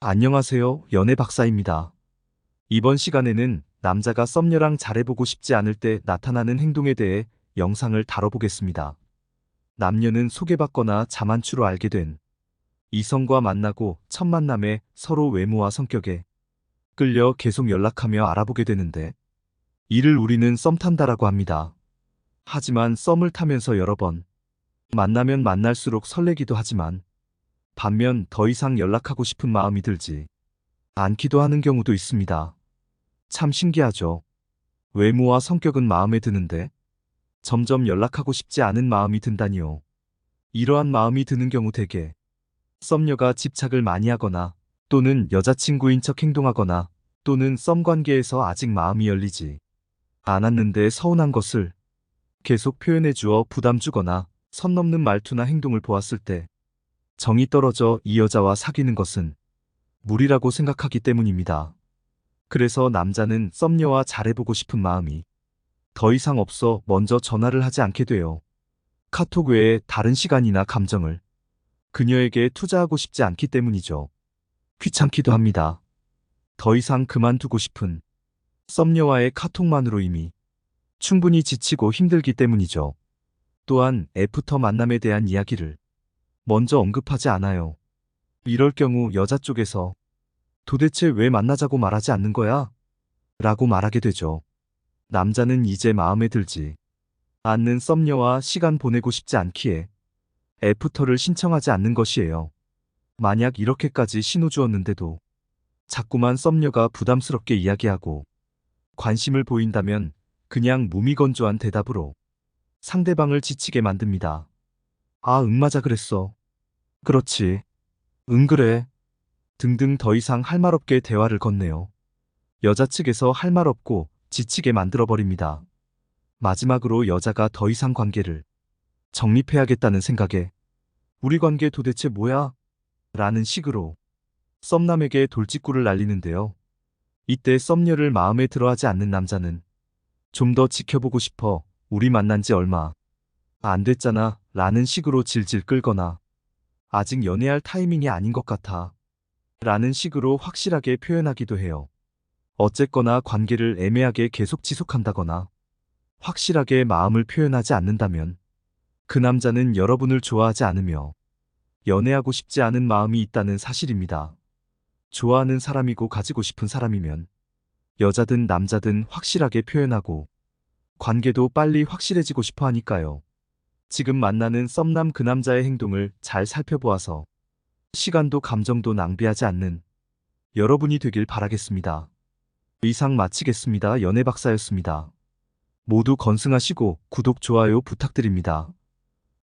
안녕하세요. 연애 박사입니다. 이번 시간에는 남자가 썸녀랑 잘해보고 싶지 않을 때 나타나는 행동에 대해 영상을 다뤄보겠습니다. 남녀는 소개받거나 자만추로 알게 된 이성과 만나고 첫 만남에 서로 외모와 성격에 끌려 계속 연락하며 알아보게 되는데 이를 우리는 썸 탄다라고 합니다. 하지만 썸을 타면서 여러 번 만나면 만날수록 설레기도 하지만 반면 더 이상 연락하고 싶은 마음이 들지 않기도 하는 경우도 있습니다. 참 신기하죠. 외모와 성격은 마음에 드는데 점점 연락하고 싶지 않은 마음이 든다니요. 이러한 마음이 드는 경우 대개 썸녀가 집착을 많이 하거나 또는 여자친구인 척 행동하거나 또는 썸 관계에서 아직 마음이 열리지 않았는데 서운한 것을 계속 표현해 주어 부담 주거나 선 넘는 말투나 행동을 보았을 때 정이 떨어져 이 여자와 사귀는 것은 무리라고 생각하기 때문입니다. 그래서 남자는 썸녀와 잘해보고 싶은 마음이 더 이상 없어 먼저 전화를 하지 않게 돼요. 카톡 외에 다른 시간이나 감정을 그녀에게 투자하고 싶지 않기 때문이죠. 귀찮기도 합니다. 더 이상 그만두고 싶은 썸녀와의 카톡만으로 이미 충분히 지치고 힘들기 때문이죠. 또한 애프터 만남에 대한 이야기를 먼저 언급하지 않아요. 이럴 경우 여자 쪽에서 도대체 왜 만나자고 말하지 않는 거야? 라고 말하게 되죠. 남자는 이제 마음에 들지 않는 썸녀와 시간 보내고 싶지 않기에 애프터를 신청하지 않는 것이에요. 만약 이렇게까지 신호 주었는데도 자꾸만 썸녀가 부담스럽게 이야기하고 관심을 보인다면 그냥 무미건조한 대답으로 상대방을 지치게 만듭니다. 아, 응, 맞아, 그랬어. 그렇지. 응, 그래. 등등 더 이상 할 말 없게 대화를 건네요. 여자 측에서 할 말 없고 지치게 만들어버립니다. 마지막으로 여자가 더 이상 관계를 정립해야겠다는 생각에 우리 관계 도대체 뭐야? 라는 식으로 썸남에게 돌직구를 날리는데요. 이때 썸녀를 마음에 들어하지 않는 남자는 좀 더 지켜보고 싶어 우리 만난 지 얼마 안 됐잖아 라는 식으로 질질 끌거나 아직 연애할 타이밍이 아닌 것 같아 라는 식으로 확실하게 표현하기도 해요. 어쨌거나 관계를 애매하게 계속 지속한다거나 확실하게 마음을 표현하지 않는다면 그 남자는 여러분을 좋아하지 않으며 연애하고 싶지 않은 마음이 있다는 사실입니다. 좋아하는 사람이고 가지고 싶은 사람이면 여자든 남자든 확실하게 표현하고 관계도 빨리 확실해지고 싶어 하니까요. 지금 만나는 썸남 그 남자의 행동을 잘 살펴보아서 시간도 감정도 낭비하지 않는 여러분이 되길 바라겠습니다. 이상 마치겠습니다. 연애 박사였습니다. 모두 건승하시고 구독, 좋아요 부탁드립니다.